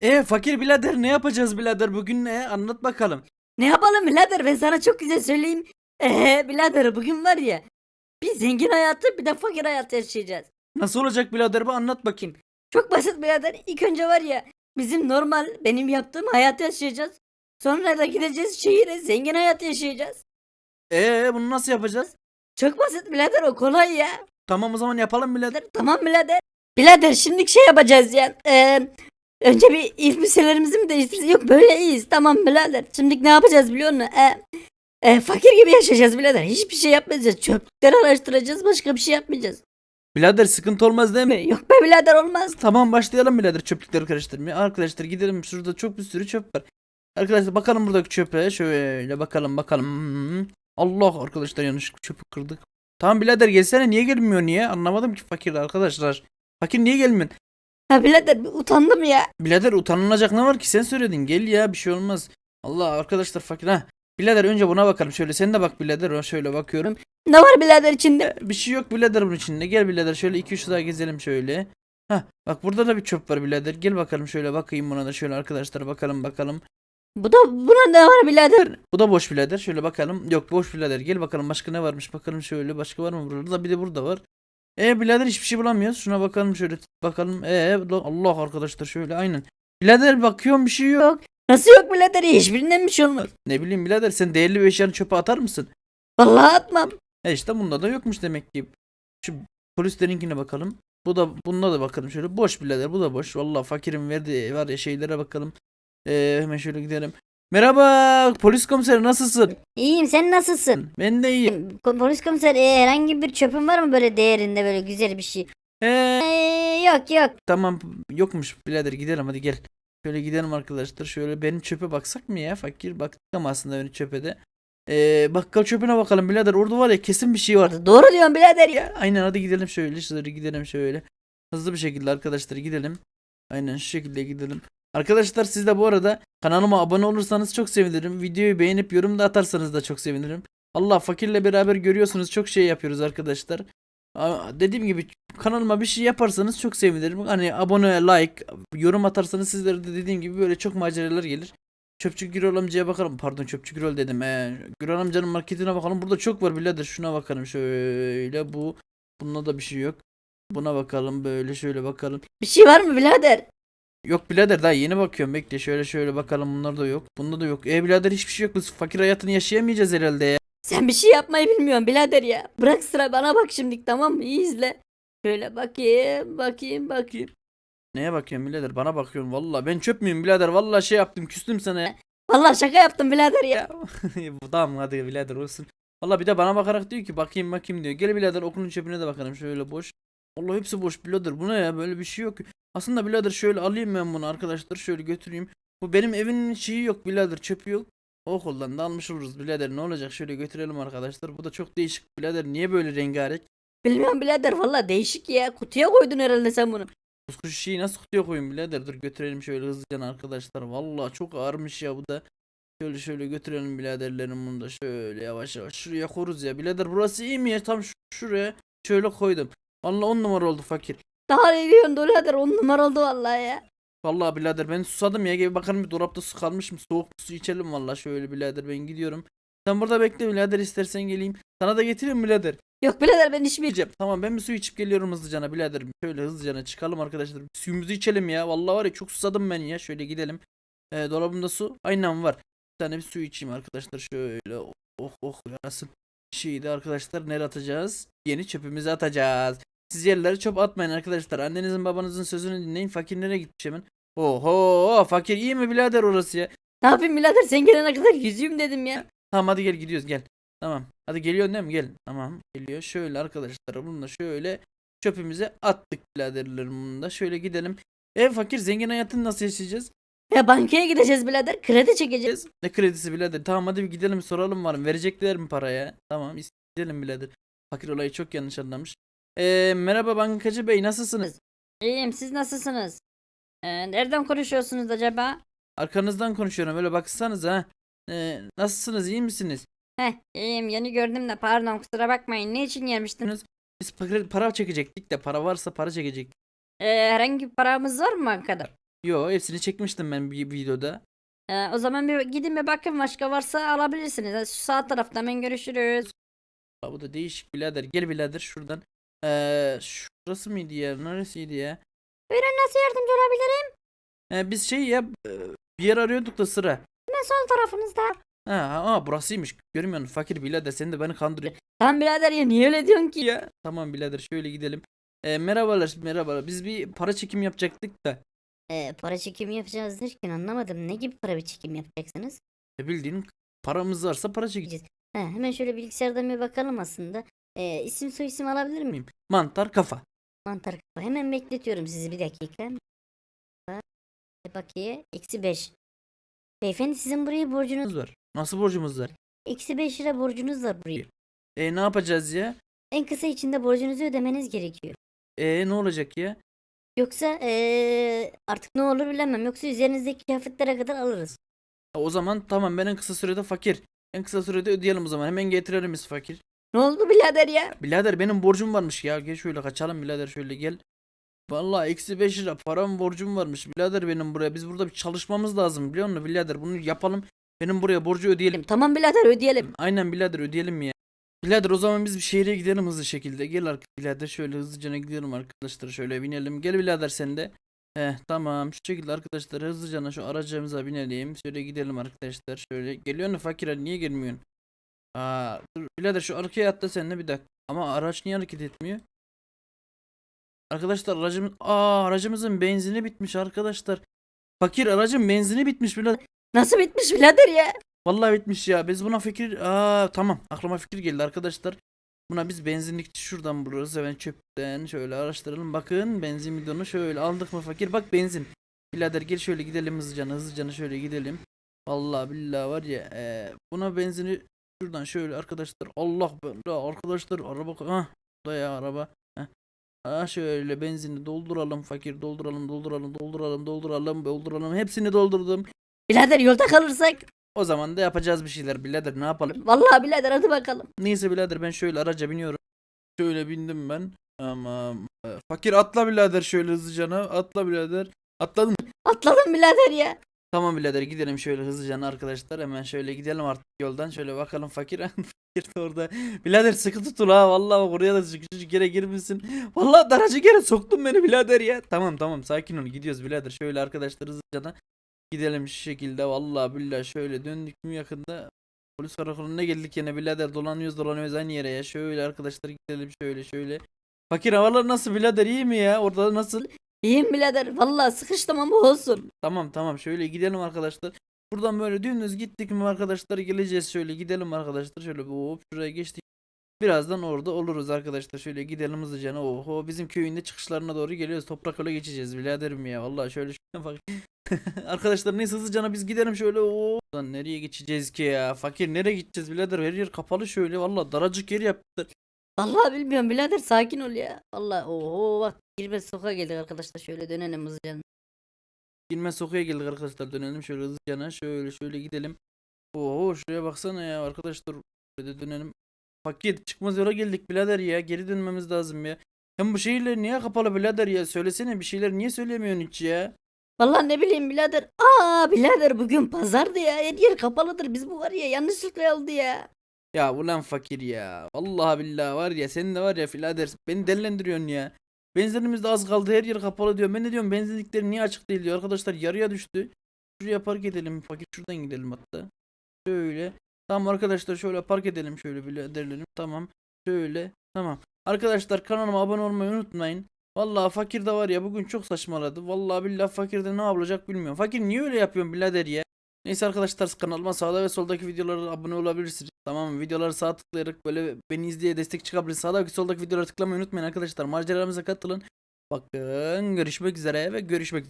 E fakir birader ne yapacağız birader bugün ne anlat bakalım. Ne yapalım birader ben sana çok güzel söyleyeyim. Eee birader bugün var ya bir zengin hayatı bir de fakir hayatı yaşayacağız. Nasıl olacak birader bu anlat bakayım. Çok basit birader. İlk önce var ya bizim normal benim yaptığım hayatı yaşayacağız. Sonra da gideceğiz şehire zengin hayatı yaşayacağız. E bunu nasıl yapacağız? Çok basit birader o kolay ya. Tamam o zaman yapalım birader. Birader, Tamam birader. Birader şimdi şey yapacağız ya. Eee önce bir elbiselerimizi mi değiştireceğiz? Yok böyle iyiyiz. Tamam birader. Şimdi ne yapacağız biliyor musun? Eee e, fakir gibi yaşayacağız birader. Hiçbir şey yapmayacağız. Çöplükleri araştıracağız. Başka bir şey yapmayacağız. Birader sıkıntı olmaz değil mi? Yok be birader olmaz. Tamam başlayalım birader çöplükleri karıştırmaya. Arkadaşlar gidelim şurada çok bir sürü çöp var. Arkadaşlar bakalım buradaki çöpe şöyle bakalım bakalım. Hmm. Allah arkadaşlar yanlış çöpü kırdık. Tamam birader gelsene niye gelmiyor niye? Anlamadım ki fakir arkadaşlar. Fakir niye gelmiyor? Ha birader bir utandım ya. Birader utanılacak ne var ki sen söyledin gel ya bir şey olmaz. Allah arkadaşlar fakir ha. Birader önce buna bakalım şöyle sen de bak birader şöyle bakıyorum. Ne var birader içinde? Bir şey yok birader bunun içinde gel birader şöyle 2-3 daha gezelim şöyle. Hah bak burada da bir çöp var birader gel bakalım şöyle bakayım buna da şöyle arkadaşlar bakalım bakalım. Bu da buna ne var birader? Bu da boş birader şöyle bakalım. Yok boş birader gel bakalım başka ne varmış bakalım şöyle başka var mı burada bir de burada var. E birader hiçbir şey bulamıyoruz. Şuna bakalım şöyle bakalım. E Allah arkadaşlar şöyle aynen. Birader bakıyorum bir şey yok. Nasıl yok birader? Hiçbirinden bir şey olmaz. Ne bileyim birader sen değerli bir eşyanı çöpe atar mısın? Vallahi atmam. E işte bunda da yokmuş demek ki. Şu polislerinkine bakalım. Bu da bunda da bakalım şöyle. Boş birader bu da boş. Vallahi fakirin verdiği var ya şeylere bakalım. E, hemen şöyle gidelim. Merhaba polis komiseri nasılsın? İyiyim sen nasılsın? Ben de iyiyim. Ko- Polis komiser e, herhangi bir çöpün var mı böyle değerinde böyle güzel bir şey? Ee, yok yok. tamam yokmuş birader gidelim hadi gel. Şöyle gidelim arkadaşlar. Şöyle benim çöpe baksak mı ya? Fakir baktık ama aslında benim çöpe de. E, bakkal çöpüne bakalım birader. Orada var ya kesin bir şey var. Doğru diyorsun birader ya. Ya, aynen hadi gidelim şöyle şöyle gidelim şöyle. Hızlı bir şekilde arkadaşlar gidelim. Aynen şu şekilde gidelim. Arkadaşlar siz de bu arada kanalıma abone olursanız çok sevinirim. Videoyu beğenip yorum da atarsanız da çok sevinirim. Allah fakirle beraber görüyorsunuz çok şey yapıyoruz arkadaşlar. Dediğim gibi kanalıma bir şey yaparsanız çok sevinirim. Hani abone, like, yorum atarsanız sizlere de dediğim gibi böyle çok maceralar gelir. Çöpçü Gürol amcaya bakalım. Pardon Çöpçü Gürol dedim. Ee, Gürol amcanın marketine bakalım. Burada çok var birader. Şuna bakalım şöyle. Bu Bunda da bir şey yok. Buna bakalım böyle şöyle bakalım. Bir şey var mı birader? Yok birader daha yeni bakıyorum bekle şöyle şöyle bakalım bunlar da yok. Bunda da yok. E birader hiçbir şey yok. Biz fakir hayatını yaşayamayacağız herhalde ya. Sen bir şey yapmayı bilmiyorsun birader ya. Bırak sıra bana bak şimdi tamam mı? İyi izle. Şöyle bakayım bakayım bakayım. Neye bakıyorum birader bana bakıyorum valla. Ben çöp müyüm birader valla şey yaptım küstüm sana ya. Vallahi şaka yaptım birader ya. Bu tamam hadi birader olsun. Valla bir de bana bakarak diyor ki bakayım bakayım diyor. Gel birader okulun çöpüne de bakalım şöyle boş. Allah hepsi boş birader bu ne ya böyle bir şey yok. Aslında birader şöyle alayım ben bunu arkadaşlar şöyle götüreyim. Bu benim evimin şeyi yok birader çöpü yok. Okuldan da almış oluruz birader ne olacak şöyle götürelim arkadaşlar. Bu da çok değişik birader niye böyle rengarenk? Bilmiyorum birader valla değişik ya. Kutuya koydun herhalde sen bunu. Bu şeyi nasıl kutuya koyayım birader dur götürelim şöyle hızlıca arkadaşlar. Valla çok ağırmış ya bu da. Şöyle şöyle götürelim biraderlerim bunu da şöyle yavaş yavaş şuraya koruz ya. Birader burası iyi mi ya tam şu- şuraya şöyle koydum. Valla on numara oldu fakir. Daha ne diyorsun birader on numara oldu vallahi ya. Vallahi birader ben susadım ya gel bakalım bir dolapta su kalmış mı soğuk bir su içelim valla şöyle birader ben gidiyorum. Sen burada bekle birader istersen geleyim. Sana da getireyim birader. Yok birader ben içmeyeceğim. Tamam ben bir su içip geliyorum hızlıcana birader. Şöyle hızlıcana çıkalım arkadaşlar. Suyumuzu içelim ya. Vallahi var ya çok susadım ben ya. Şöyle gidelim. Ee, dolabımda su aynen var. Bir tane bir su içeyim arkadaşlar. Şöyle oh oh, oh yarasın. Şeydi arkadaşlar nereye atacağız? Yeni çöpümüzü atacağız. Siz yerlere çöp atmayın arkadaşlar. Annenizin babanızın sözünü dinleyin. Fakir nereye gitmiş hemen? Oho fakir iyi mi birader orası ya? Ne yapayım birader sen gelene kadar yüzüğüm dedim ya. Tamam hadi gel gidiyoruz gel. Tamam. Hadi geliyorsun değil mi? Gel. Tamam. Geliyor. Şöyle arkadaşlar bunu da şöyle çöpümüze attık biraderlerim bunu da. Şöyle gidelim. Ev fakir zengin hayatını nasıl yaşayacağız? Ya bankaya gideceğiz birader kredi çekeceğiz. Ne kredisi birader? Tamam hadi bir gidelim soralım var mı? Verecekler mi paraya? Tamam gidelim birader. Fakir olayı çok yanlış anlamış. Ee, merhaba bankacı bey nasılsınız? İyiyim siz nasılsınız? Ee, nereden konuşuyorsunuz acaba? Arkanızdan konuşuyorum öyle baksanız ha. Ee, nasılsınız iyi misiniz? Heh iyiyim yeni gördüm de pardon kusura bakmayın ne için gelmiştiniz? Biz para, para çekecektik de para varsa para çekecek. Ee, herhangi bir paramız var mı bankada? Yo hepsini çekmiştim ben bir videoda. Ee, o zaman bir gidin bir bakın başka varsa alabilirsiniz. Şu sağ tarafta hemen görüşürüz. Aa, bu da değişik birader. Gel birader şuradan. Ee, şurası mıydı ya? Neresiydi ya? Buyurun nasıl yardımcı olabilirim? Ee, biz şey ya e, bir yer arıyorduk da sıra. Hemen sol tarafınızda. Ha, ha aa, burasıymış. Görmüyor musun? Fakir birader sen de beni kandırıyor. Tamam birader ya niye öyle diyorsun ki? ya. Tamam birader şöyle gidelim. Ee, merhabalar merhabalar. Biz bir para çekim yapacaktık da. Ee, para çekimi yapacağız derken anlamadım. Ne gibi para bir çekim yapacaksınız? E, bildiğin paramız varsa para çekeceğiz. He, hemen şöyle bilgisayardan bir bakalım aslında. Ee, isim soy isim alabilir miyim? Mantar kafa. Mantar kafa. Hemen bekletiyorum sizi bir dakika. Bakiye. Eksi 5. Beyefendi sizin buraya borcunuz. Var. Nasıl borcumuz var? Eksi 5 lira borcunuz var buraya. E ne yapacağız ya? En kısa içinde borcunuzu ödemeniz gerekiyor. E ne olacak ya? Yoksa ee, artık ne olur bilemem. Yoksa üzerinizdeki kıyafetlere kadar alırız. O zaman tamam ben en kısa sürede fakir. En kısa sürede ödeyelim o zaman. Hemen getirelim biz fakir. Ne oldu birader ya? Birader benim borcum varmış ya. Gel şöyle kaçalım birader şöyle gel. Vallahi eksi 5 lira param borcum varmış. Birader benim buraya. Biz burada bir çalışmamız lazım biliyor musun birader? Bunu yapalım. Benim buraya borcu ödeyelim. Tamam birader ödeyelim. Aynen birader ödeyelim ya. Birader o zaman biz bir şehre gidelim hızlı şekilde. Gel ark birader şöyle hızlıca gidelim arkadaşlar. Şöyle binelim. Gel birader sen de. Heh tamam şu şekilde arkadaşlar hızlıca şu aracımıza binelim. Şöyle gidelim arkadaşlar. Şöyle geliyor mu fakir niye gelmiyorsun? Aa, dur birader şu arkaya atla sen de bir dakika. Ama araç niye hareket etmiyor? Arkadaşlar aracımız aa aracımızın benzini bitmiş arkadaşlar. Fakir aracın benzini bitmiş birader. Nasıl bitmiş birader ya? Vallahi bitmiş ya. Biz buna fikir... Aa tamam. Aklıma fikir geldi arkadaşlar. Buna biz benzinlikçi şuradan buluruz. Hemen çöpten şöyle araştıralım. Bakın benzin bidonu şöyle aldık mı fakir? Bak benzin. Birader gel şöyle gidelim hızlıca hızlıca şöyle gidelim. Vallahi billahi var ya. eee, buna benzini şuradan şöyle arkadaşlar. Allah be arkadaşlar araba. Bu da ya araba. Heh. Ha şöyle benzini dolduralım fakir dolduralım dolduralım dolduralım dolduralım dolduralım hepsini doldurdum. Birader yolda kalırsak. O zaman da yapacağız bir şeyler birader ne yapalım? Vallahi birader hadi bakalım. Neyse birader ben şöyle araca biniyorum. Şöyle bindim ben. Tamam. Ee, Fakir atla birader şöyle hızlıca. Atla birader. Atladın. Atladım birader ya. Tamam birader gidelim şöyle hızlıca arkadaşlar. Hemen şöyle gidelim artık yoldan. Şöyle bakalım fakir. fakir de orada. Birader sıkı tutun ha. Vallahi bak oraya da küçücük yere girmişsin. Vallahi daracık yere soktun beni birader ya. Tamam tamam sakin ol gidiyoruz birader. Şöyle arkadaşlar hızlıca gidelim şu şekilde. Vallahi billahi şöyle döndük mü yakında. Polis karakoluna geldik yine birader dolanıyoruz dolanıyoruz aynı yere ya. Şöyle arkadaşlar gidelim şöyle şöyle. Fakir havalar nasıl birader iyi mi ya? Orada nasıl? İyiyim birader. Vallahi sıkıştım ama olsun. Tamam tamam şöyle gidelim arkadaşlar. Buradan böyle dümdüz gittik mi arkadaşlar geleceğiz şöyle gidelim arkadaşlar şöyle bir hop şuraya geçtik. Birazdan orada oluruz arkadaşlar şöyle gidelim hızlıca. Oho bizim köyün de çıkışlarına doğru geliyoruz. Toprak yola geçeceğiz biraderim ya. Vallahi şöyle şöyle bak. arkadaşlar neyse hızlıca biz gidelim şöyle. Oo. Lan nereye geçeceğiz ki ya? Fakir nereye gideceğiz birader? Her yer kapalı şöyle. Vallahi daracık yer yaptılar. Vallahi bilmiyorum birader sakin ol ya. Vallahi oho bak girmez sokağa geldik arkadaşlar şöyle dönelim hızlıca. Girmez sokuya geldik arkadaşlar. Dönelim şöyle hızlıca. Şöyle şöyle gidelim. Oo şuraya baksana ya arkadaşlar. Şöyle dönelim. Fakir çıkmaz yola geldik birader ya. Geri dönmemiz lazım ya. Hem bu şehirler niye kapalı birader ya? Söylesene bir şeyler niye söylemiyorsun hiç ya? Vallahi ne bileyim birader. Aa birader bugün pazardı ya. Her yer kapalıdır. Biz bu var ya yanlışlıkla oldu ya. Ya ulan fakir ya. Vallahi billahi var ya sen de var ya birader beni delilendiriyorsun ya. Benzinimiz de az kaldı her yer kapalı diyor. Ben de diyorum benzinlikler niye açık değil diyor. Arkadaşlar yarıya düştü. Şuraya park edelim. Fakir şuradan gidelim hatta. Şöyle. Tamam arkadaşlar şöyle park edelim şöyle biraderlerim. Tamam. Şöyle. Tamam. Arkadaşlar kanalıma abone olmayı unutmayın. Vallahi fakir de var ya bugün çok saçmaladı. Vallahi billahi fakir de ne yapacak bilmiyorum. Fakir niye öyle yapıyorsun birader ya? Neyse arkadaşlar kanalıma sağda ve soldaki videolara abone olabilirsiniz. Tamam? Videoları sağ tıklayarak böyle beni izleye destek çıkabilirsiniz. Sağdaki soldaki videolara tıklamayı unutmayın arkadaşlar. Maceralarımıza katılın. Bakın görüşmek üzere ve görüşmek üzere.